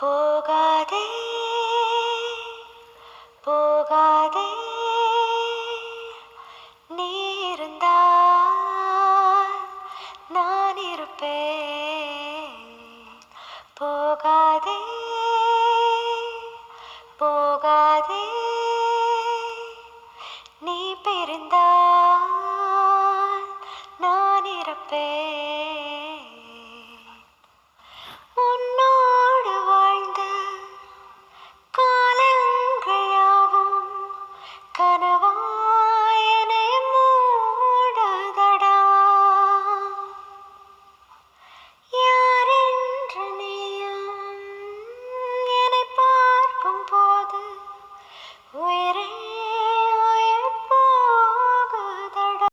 போகாதே போகாதே நீ இருந்தால் நான் இருப்பேன் போகாதே போகாதே நீ பிரிந்தால் நான் இருப்பேன்